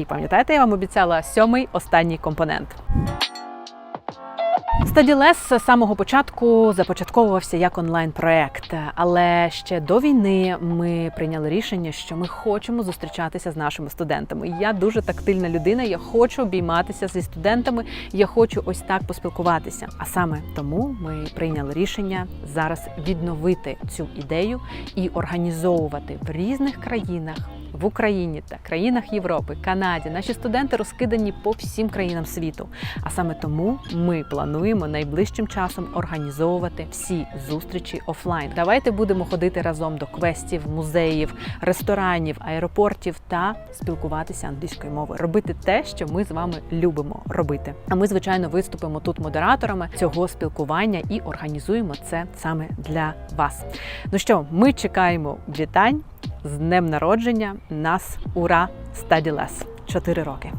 І пам'ятаєте, я вам обіцяла сьомий останній компонент. StudyLess з самого початку започатковувався як онлайн-проект, але ще до війни ми прийняли рішення, що ми хочемо зустрічатися з нашими студентами. Я дуже тактильна людина. Я хочу обійматися зі студентами. Я хочу ось так поспілкуватися. А саме тому ми прийняли рішення зараз відновити цю ідею і організовувати в різних країнах. В Україні та країнах Європи, Канаді наші студенти розкидані по всім країнам світу. А саме тому ми плануємо найближчим часом організовувати всі зустрічі офлайн. Давайте будемо ходити разом до квестів, музеїв, ресторанів, аеропортів та спілкуватися англійською мовою, робити те, що ми з вами любимо робити. А ми, звичайно, виступимо тут модераторами цього спілкування і організуємо це саме для вас. Ну що, ми чекаємо вітань з днем народження. Нас ура! стаділес! 4 роки.